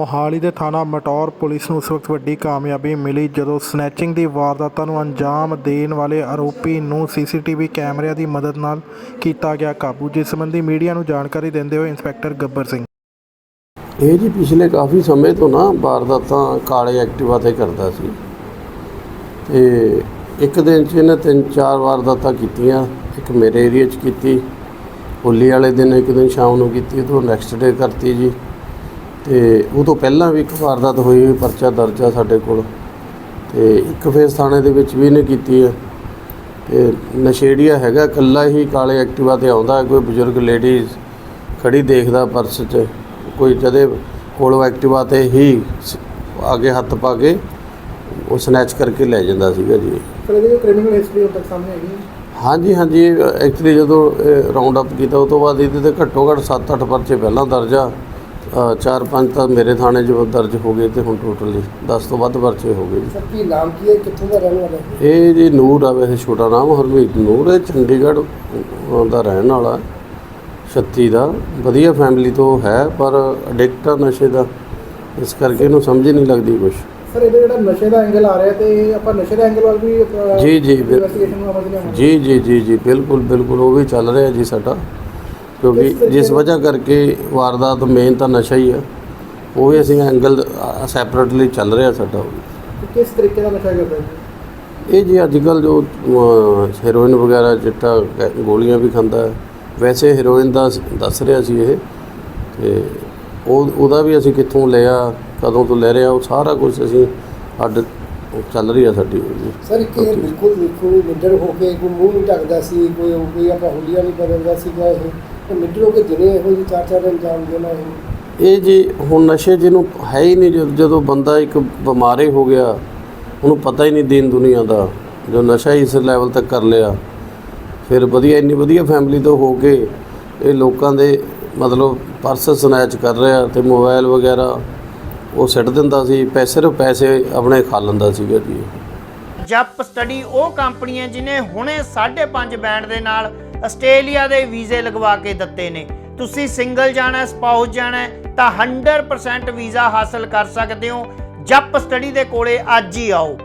ਮੋਹਾਲੀ ਦੇ ਥਾਣਾ ਮਟੌਰ ਪੁਲਿਸ ਨੂੰ ਉਸ ਵਕਤ ਵੱਡੀ ਕਾਮਯਾਬੀ ਮਿਲੀ ਜਦੋਂ ਸਨੈਚਿੰਗ ਦੀ ਵਾਰਦਾਤਾਂ ਨੂੰ ਅੰਜਾਮ ਦੇਣ ਵਾਲੇ ਆਰੋਪੀ ਨੂੰ ਸੀਸੀਟੀਵੀ ਕੈਮਰਿਆਂ ਦੀ ਮਦਦ ਨਾਲ ਕੀਤਾ ਗਿਆ ਕਾਬੂ, ਜਿਸ ਸੰਬੰਧੀ ਮੀਡੀਆ ਨੂੰ ਜਾਣਕਾਰੀ ਦਿੰਦੇ ਹੋਏ ਇੰਸਪੈਕਟਰ ਗੱਬਰ ਸਿੰਘ। ਇਹ ਜੀ ਪਿਛਲੇ ਕਾਫੀ ਸਮੇਂ ਤੋਂ ਨਾ ਵਾਰਦਾਤਾਂ ਕਾਲੇ ਐਕਟਿਵਾ ਤੇ ਕਰਦਾ ਸੀ। ਤੇ ਇੱਕ ਦਿਨ 'ਚ ਇਹਨੇ ਤਿੰਨ ਚਾਰ ਵਾਰਦਾਤਾਂ ਕੀਤੀਆਂ, ਇੱਕ ਮੇਰੇ ਏਰੀਆ 'ਚ ਕੀਤੀ, ਹੋਲੀ ਵਾਲੇ ਦਿਨ ਇੱਕ ਦਿਨ ਸ਼ਾਮ ਨੂੰ ਕੀਤੀ ਤੋਂ ਨੈਕਸਟ ਡੇ ਕਰਤੀ ਜੀ। ਤੇ ਉਹ ਤੋਂ ਪਹਿਲਾਂ ਵੀ ਇੱਕ ਵਾਰਦਾਤ ਹੋਈ ਹੋਈ ਪਰਚਾ ਦਰਜ ਆ ਸਾਡੇ ਕੋਲ। ਤੇ ਇੱਕ ਫੇਸ ਥਾਣੇ ਦੇ ਵਿੱਚ ਵੀ ਇਹਨੇ ਕੀਤੀ ਹੈ ਤੇ ਨਸ਼ੇੜੀਆ ਹੈਗਾ ਇਕੱਲਾ ਹੀ ਕਾਲੇ ਐਕਟਿਵਾ ਤੇ ਆਉਂਦਾ ਕੋਈ ਬਜ਼ੁਰਗ ਲੇਡੀਜ਼ ਖੜੀ ਦੇਖਦਾ ਪਰਸ 'ਚ। ਕੋਈ ਜਦੇ ਕੋਲੋਂ ਐਕਟਿਵਾ ਤੇ ਹੀ ਅੱਗੇ ਹੱਥ ਪਾ ਕੇ ਉਹ ਸਨੈਚ ਕਰਕੇ ਲੈ ਜਾਂਦਾ ਸੀਗਾ ਜੀ। ਸਰ ਇਹਦੀ ਕ੍ਰਿਮੀਨਲ ਹਿਸਟਰੀ ਹੁਣ ਤੱਕ ਸਾਹਮਣੇ ਆਈ ਹੈ। ਹਾਂਜੀ ਹਾਂਜੀ ਐਕਚੁਅਲੀ ਜਦੋਂ ਰਾਉਂਡ ਅਪ ਕੀਤਾ ਉਸ ਤੋਂ ਬਾਅਦ ਇਹਦੇ ਤੇ ਘੱਟੋ ਘੱਟ 7-8 ਪਰਚੇ ਪਹਿਲਾਂ ਦਰਜ ਆ। 4-5 ਤਾਂ ਮੇਰੇ ਥਾਣੇ 'ਚ ਦਰਜ ਹੋ ਗਏ ਤੇ ਹੁਣ ਟੋਟਲੀ 10 ਤੋਂ ਵੱਧ ਪਰਚੇ ਹੋ ਗਏ ਜੀ। ਸਰ ਕੀ ਨਾਮ ਕੀ ਹੈ? ਕਿੱਥੋਂ ਦਾ ਰਹਿਣ ਵਾਲਾ ਹੈ? ਇਹ ਜੀ ਨੂਰ ਆ ਵੈਸੇ ਛੋਟਾ ਨਾਮ ਹਰਮੀਤ ਨੂਰ ਹੈ ਚੰਡੀਗੜ੍ਹ ਅਹ, ਦਾ ਰਹਿਣ ਵਾਲਾ 36 ਦਾ। ਵਧੀਆ ਫੈਮਿਲੀ ਤੋਂ ਹੈ ਪਰ ਐਡਿਕਟ ਆ ਨਸ਼ੇ ਦਾ। ਇਸ ਕਰਕੇ ਇਹਨੂੰ ਸਮਝ ਹੀ ਨਹੀਂ ਲੱਗਦੀ ਕੁਝ ਸਰ ਇਹਦਾ ਜਿਹੜਾ ਨਸ਼ੇ ਦਾ ਐਂਗਲ ਆ ਰਿਹਾ ਤੇ ਆਪਾਂ ਨਸ਼ੇ ਦੇ ਐਂਗਲ ਵੱਲ ਵੀ ਜੀ, ਜੀ, ਬਿਲ- ਇਨਵੈਸਟੀਗੇਸ਼ਨ ਨੂੰ ਅਮਲ ਲਿਆਉਣਾ ਜੀ ਜੀ ਜੀ ਜੀ ਬਿਲਕੁਲ ਬਿਲਕੁਲ ਉਹ ਵੀ ਚੱਲ ਰਿਹਾ ਜੀ ਸਾਡਾ। ਕਿਉਂਕਿ ਜਿਸ? ਵਜ੍ਹਾ ਕਰਕੇ ਵਾਰਦਾਤ ਮੇਨ ਤਾਂ ਨਸ਼ਾ ਹੀ ਆ ਉਹ ਵੀ ਅਸੀਂ ਐਂਗਲ ਸੈਪਰੇਟਲੀ ਚੱਲ ਰਿਹਾ ਸਾਡਾ ਉਹ ਵੀ। ਤੇ ਕਿਸ ਤਰੀਕੇ ਦਾ ਨਸ਼ਾ ਕਰਦਾ ਇਹ ਜੀ ਅੱਜ ਕੱਲ ਜੋ ਹੈਰੋਇਨ ਵਗੈਰਾ ਚਿੱਟਾ ਗੋਲੀਆਂ ਵੀ ਖਾਂਦਾ ਹੈ ਵੈਸੇ ਹੈਰੋਇਨ ਦਾ ਸ- ਦੱਸ ਰਿਹਾ ਸੀ ਇਹ ਤੇ ਉਹ ਉਹਦਾ ਵੀ ਅਸੀਂ ਕਿੱਥੋਂ ਲਿਆ ਕਦੋਂ ਤੋਂ ਲੈ ਰਿਹਾ ਉਹ ਸਾਰਾ ਕੁਝ ਅਸੀਂ ਅੱਡ ਚੱਲ ਰਹੀ ਆ ਸਾਡੀ। ਉਹ ਸਰ ਇਹ ਬਿਲਕੁਲ ਬਿਲਕੁਲ ਨਿੱਡਰ ਹੋ ਕੇ ਕੋਈ ਮੂੰਹ ਨਹੀਂ ਢੱਕਦਾ ਸੀ ਕੋਈ ਕੋਈ ਆਪਾਂ ਹੁਲੀਆ ਨਹੀਂ ਬਦਲਦਾ ਸੀਗਾ ਇਹ। ਤੇ ਨਿੱਡਰ ਹੋ ਕੇ ਦਿਨੇ ਇਹੋ ਜਿਹੀ ਚਾਰ ਚਾਰ ਅੰਜਾਮ ਦੇਣਾ ਇਹ। ਇਹ ਜੀ ਹੁਣ ਨਸ਼ੇ ਜਿਹਨੂੰ ਹੈ ਹੀ ਨਹੀਂ ਜਦ- ਜਦੋਂ ਬੰਦਾ ਇੱਕ ਬਿਮਾਰੇ ਹੋ ਗਿਆ ਉਹਨੂੰ ਪਤਾ ਹੀ ਨਹੀਂ ਦੀਨ ਦੁਨੀਆ ਦਾ ਜੋ ਨਸ਼ਾ ਹੀ ਇਸ ਲੈਵਲ ਤੱਕ ਕਰ ਲਿਆ। ਫਿਰ ਵਧੀਆ ਇੰਨੀ ਵਧੀਆ ਫੈਮਿਲੀ ਤੋਂ ਹੋ ਕੇ ਇਹ ਲੋਕਾਂ ਦੇ ਮਤਲਬ ਪਰਸ ਸਨੈਚ ਕਰ ਰਿਹਾ ਤੇ ਮੋਬਾਈਲ ਵਗੈਰਾ ਉਹ ਸਿੱਟ ਦਿੰਦਾ ਸੀ ਪੈਸੇ ਸਿਰਫ ਪੈਸੇ ਆਪਣੇ ਖਾ ਲੈਂਦਾ ਸੀਗਾ ਜੀ। ਜੱਪ ਸਟੱਡੀ ਉਹ ਕੰਪਨੀ ਹੈ ਜਿਨੇ ਹੁਣੇ 5.5 ਬੈਂਡ ਦੇ ਨਾਲ ਆਸਟ੍ਰੇਲੀਆ ਦੇ ਵੀਜ਼ੇ ਲਗਵਾ ਕੇ ਦਿੱਤੇ ਨੇ। ਤੁਸੀਂ ਸਿੰਗਲ ਜਾਣਾ, ਸਪਾਊਸ ਜਾਣਾ, ਤਾਂ 100% ਵੀਜ਼ਾ ਹਾਸਲ ਕਰ ਸਕਦੇ ਹੋ। ਜੱਪ ਸਟੱਡੀ ਦੇ ਕੋਲੇ ਅੱਜ ਹੀ ਆਓ।